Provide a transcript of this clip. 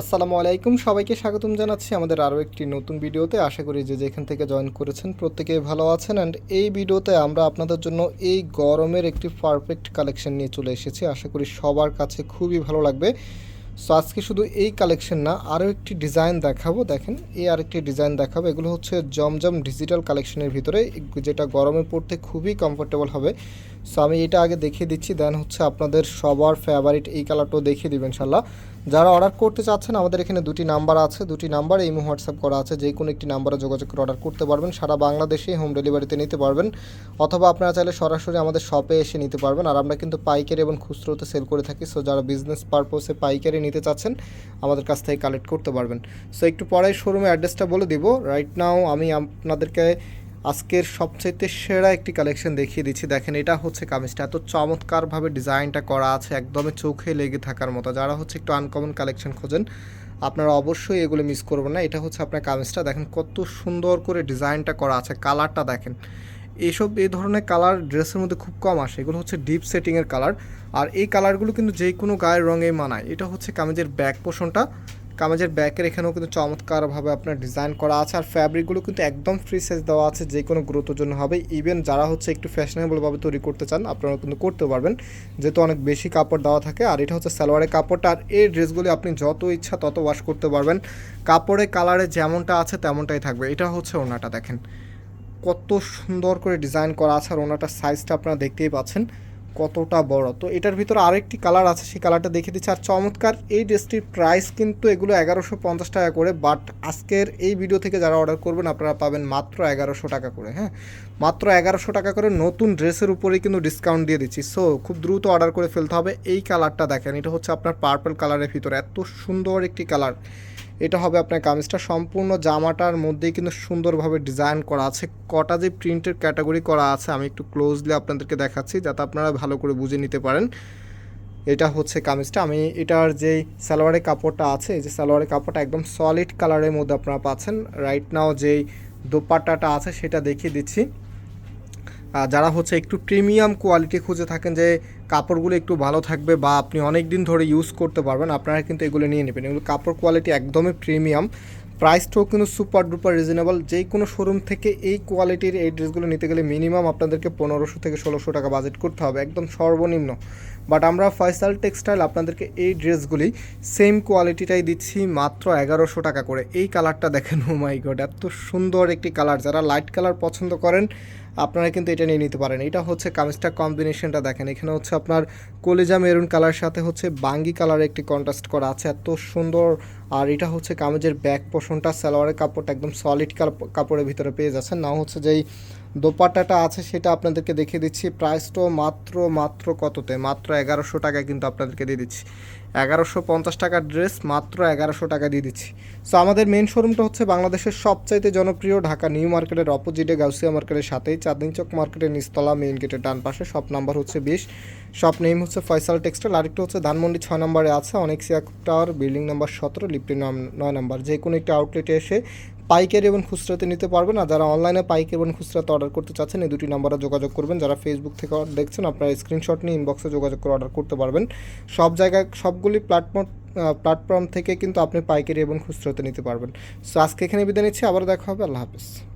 আসসালামু আলাইকুম। সবাইকে স্বাগতম জানাচ্ছি আমাদের আরও একটি নতুন ভিডিওতে। আশা করি যে যেখান থেকে জয়েন করেছেন প্রত্যেকেই ভালো আছেন। অ্যান্ড এই ভিডিওতে আমরা আপনাদের জন্য এই গরমের একটি পারফেক্ট কালেকশন নিয়ে চলে এসেছি। আশা করি সবার কাছে খুবই ভালো লাগবে। সো আজকে শুধু এই কালেকশন না, আরও একটি ডিজাইন দেখাবো। দেখেন, এই আরেকটি ডিজাইন দেখাবো। এগুলো হচ্ছে জমজম ডিজিটাল কালেকশনের ভিতরে। যেটা গরমে পড়তে খুবই কমফোর্টেবল হবে। সো আমি এটা আগে দেখিয়ে দিচ্ছি। দেন হচ্ছে আপনাদের সবার ফেভারিট এই কালারটাও দেখিয়ে দিবেন ইনশাল্লাহ যারা অর্ডার করতে চাচ্ছেন, আমাদের এখানে দুটি নাম্বার আছে। দুটি নাম্বার এই হোয়াটসঅ্যাপ করা আছে। যে কোনো একটি নাম্বারে যোগাযোগ করে অর্ডার করতে পারবেন। সারা বাংলাদেশেই হোম ডেলিভারিতে নিতে পারবেন। অথবা আপনারা চাইলে সরাসরি আমাদের শপে এসে নিতে পারবেন। আর আমরা কিন্তু পাইকারি এবং খুচরোতে সেল করে থাকি। সো যারা বিজনেস পারপোসে পাইকারি নিতে চাচ্ছেন, আমাদের কাছ থেকে কালেক্ট করতে পারবেন। সো একটু পরে শোরুমে অ্যাড্রেসটা বলে দিব। রাইট নাও আমি আপনাদেরকে আজকের সবচাইতে সেরা একটি কালেকশন দেখিয়ে দিচ্ছি। দেখেন, এটা হচ্ছে কামিজটা। এত চমৎকারভাবে ডিজাইনটা করা আছে, একদমই চোখে লেগে থাকার মতো। যারা হচ্ছে একটু আনকমন কালেকশন খোঁজেন, আপনারা অবশ্যই এগুলো মিস করবেন না। এটা হচ্ছে আপনার কামিজটা। দেখেন, কত সুন্দর করে ডিজাইনটা করা আছে। কালারটা দেখেন। এইসব এই ধরনের কালার ড্রেসের মধ্যে খুব কম আসে। এগুলো হচ্ছে ডিপ সেটিংয়ের কালার আর এই কালারগুলো কিন্তু যে কোনো গায়ের রঙে মানায়। এটা হচ্ছে কামিজের ব্যাক পোষণটা কামেজের ব্যাকের এখানেও কিন্তু চমৎকারভাবে আপনার ডিজাইন করা আছে। আর ফ্যাব্রিকগুলো কিন্তু একদম ফ্রি সাইজ দেওয়া আছে যে কোনো গুরুত্বের জন্য হবে। ইভেন যারা হচ্ছে একটু ফ্যাশনেবলভাবে তৈরি করতে চান আপনারা কিন্তু করতে পারবেন। যেহেতু অনেক বেশি কাপড় দেওয়া থাকে, আর এটা হচ্ছে সালোয়ারের কাপড়টা। আর এই ড্রেসগুলি আপনি যত ইচ্ছা তত ওয়াশ করতে পারবেন। কাপড়ের কালারে যেমনটা আছে তেমনটাই থাকবে। এটা হচ্ছে ওনাটা দেখেন। কত সুন্দর করে ডিজাইন করা আছে আর ওনাটার সাইজটা আপনারা দেখতেই পাচ্ছেন কতটা বড়। তো এটার ভিতরে আরেকটি কালার আছে, সেই কালারটা দেখে দিচ্ছি। আর চমৎকার এই ড্রেসটির প্রাইস কিন্তু এগুলো এগারোশো পঞ্চাশ টাকা করে বাট আজকের এই ভিডিও থেকে যারা অর্ডার করবেন, আপনারা পাবেন মাত্র এগারোশো টাকা করে হ্যাঁ? মাত্র এগারোশো টাকা করে নতুন ড্রেসের উপরেই কিন্তু ডিসকাউন্ট দিয়ে দিচ্ছি। সো খুব দ্রুত অর্ডার করে ফেলতে হবে। এই কালারটা দেখেন, এটা হচ্ছে আপনার পার্পল কালারের ভিতরে। এত সুন্দর একটি কালার এটা হবে আপনার কামিজটা। সম্পূর্ণ জামাটার মধ্যেই কিন্তু সুন্দরভাবে ডিজাইন করা আছে। কটা যে প্রিন্টের ক্যাটাগরি করা আছে, আমি একটু ক্লোজলি আপনাদেরকে দেখাচ্ছি যাতে আপনারা ভালো করে বুঝে নিতে পারেন। এটা হচ্ছে কামিজটা। আমি এটার যেই সালোয়ারের কাপড়টা আছে, এই যে সালোয়ারের কাপড়টা একদম সলিড কালারের মধ্যে আপনারা পাচ্ছেন। রাইট নাও যেই দোপাট্টাটা আছে, সেটা দেখিয়ে দিচ্ছি। যারা হচ্ছে একটু প্রিমিয়াম কোয়ালিটি খুঁজে থাকেন যে কাপড়গুলো একটু ভালো থাকবে বা আপনি অনেক দিন ধরে ইউজ করতে পারবেন, আপনারা কিন্তু এগুলো নিয়ে নেবেন। এগুলো কাপড় কোয়ালিটি একদমই প্রিমিয়াম প্রাইসটাও কিন্তু সুপার ডুপার রিজনেবল যে কোনো শোরুম থেকে এই কোয়ালিটির এই ড্রেসগুলো নিতে গেলে মিনিমাম আপনাদেরকে পনেরোশো থেকে ষোলোশো টাকা বাজেট করতে হবে, একদম সর্বনিম্ন। বাট আমরা ফয়সাল টেক্সটাইল আপনাদেরকে এই ড্রেসগুলি সেম কোয়ালিটিটাই দিচ্ছি মাত্র এগারোশো টাকা করে। এই কালারটা দেখেন ও মাই গড এত সুন্দর একটি কালার যারা লাইট কালার পছন্দ করেন আপনারা কিন্তু এটা নিয়ে নিতে পারেন। এটা হচ্ছে কামিজটা কম্বিনেশনটা দেখেন। এখানে হচ্ছে আপনার কলিজা মেরুন কালার সাথে হচ্ছে বাঙ্গি কালারের একটি কন্ট্রাস্ট করা আছে। এত সুন্দর। আর এটা হচ্ছে কামিজের ব্যাক পোষণটা সালোয়ারের কাপড়টা একদম সলিড কাপড়ের ভিতরে পেয়ে যাচ্ছেন। না হচ্ছে যেই দোপাট্টাটা আছে, সেটা আপনাদেরকে দেখিয়ে দিচ্ছি। প্রাইসটাও মাত্র মাত্র কততে? মাত্র এগারোশো টাকায় কিন্তু আপনাদেরকে দিয়ে দিচ্ছি। এগারোশো পঞ্চাশ টাকার ড্রেস মাত্র এগারোশো টাকা দিয়ে দিচ্ছি। সো আমাদের মেন শোরুমটা হচ্ছে বাংলাদেশের সবচাইতে জনপ্রিয় ঢাকা নিউ মার্কেটের অপোজিটে গাউসিয়া মার্কেটের সাথেই। চাঁদনি চক মার্কেটের নিস্তলা মেইন গেটের ডান পাশে শপ নাম্বার হচ্ছে বিশ। শপ নেম হচ্ছে ফয়সাল টেক্সটাইল আরেকটা হচ্ছে ধানমন্ডি ছয় নম্বরে আছে, অনেক সিয়া টাওয়ার বিল্ডিং নাম্বার সতেরো লিফটের নয় নাম্বার। যে কোনো একটি আউটলেটে এসে পাইকারি এবং খুচরাতে নিতে পারবেন। আর যারা অনলাইনে পাইকারি এবং খুচরাতে অর্ডার করতে চাচ্ছেন, এই দুটি নাম্বারে যোগাযোগ করবেন। যারা ফেসবুক থেকে দেখছেন, আপনারা স্ক্রিনশট নিয়ে ইনবক্সে যোগাযোগ করে অর্ডার করতে পারবেন। সব জায়গায়, সবগুলি প্ল্যাটফর্ম প্ল্যাটফর্ম থেকে কিন্তু আপনি পাইকারি এবং খুচরাতে নিতে পারবেন। সো আজকে এখানে বিদায় নিচ্ছি। আবার দেখা হবে। আল্লাহ হাফিজ।